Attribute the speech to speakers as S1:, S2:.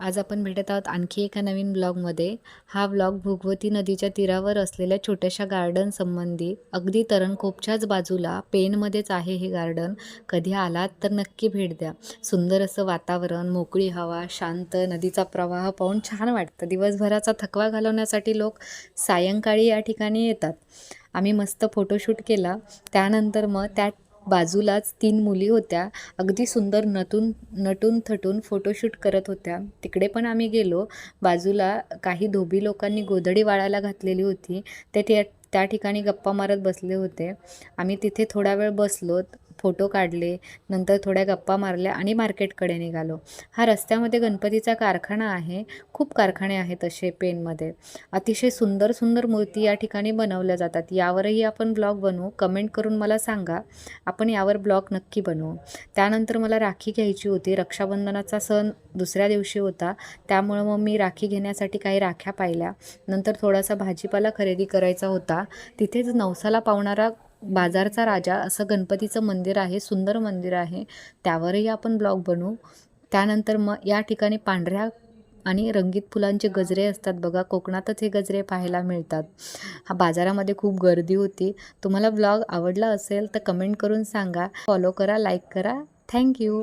S1: आज आपण भेटत आहोत आणखी एका नवीन ब्लॉगमध्ये. हा ब्लॉग भुगवती नदीच्या तीरावर असलेल्या छोट्याशा गार्डन संबंधी अगदी तरणकोपच्याच बाजूला पेनमध्येच आहे हे गार्डन कधी आलात तर नक्की भेट द्या. सुंदर असं वातावरण मोकळी हवा शांत नदीचा प्रवाह पाहून छान वाटतं. दिवसभराचा थकवा घालवण्यासाठी लोक सायंकाळी या ठिकाणी येतात. आम्ही मस्त फोटोशूट केला. त्यानंतर मग त्या बाजूलाच तीन मुली होत्या. अगदी सुंदर नटून नटून थटून फोटोशूट करत होत्या. तिकडे पण आम्ही गेलो. बाजूला काही धोबी लोकांनी गोधडी वाळायला घातलेली होती. ते त्या ठिकाणी गप्पा मारत बसले होते. आम्ही तिथे थोडा वेळ बसलोत. फोटो काढले नंतर थोड्या गप्पा मारल्या आणि मार्केटकडे निघालो. हा रस्त्यामध्ये गणपतीचा कारखाना आहे. खूप कारखाने आहेत असे पेनमध्ये. अतिशय सुंदर सुंदर मूर्ती या ठिकाणी बनवल्या जातात. यावरही आपण ब्लॉग बनवू. कमेंट करून मला सांगा. आपण यावर ब्लॉग नक्की बनवू. त्यानंतर मला राखी घ्यायची होती. रक्षाबंधनाचा सण दुसऱ्या दिवशी होता. त्यामुळं मग मी राखी घेण्यासाठी काही राख्या पाहिल्या. नंतर थोडासा भाजीपाला खरेदी करायचा होता. तिथेच नवसाला पावणारा बाजारचा राजा असं गणपतीचं मंदिर आहे सुंदर मंदिर आहे त्यावरही आपण ब्लॉग बनवू. त्यानंतर मग या ठिकाणी पांढऱ्या आणि रंगीत फुलांचे गजरे असतात बघा कोकणातच हे गजरे पाहायला मिळतात. हा बाजारामध्ये खूप गर्दी होती. तुम्हाला ब्लॉग आवडला असेल तर कमेंट करून सांगा. फॉलो करा लाईक करा. थँक्यू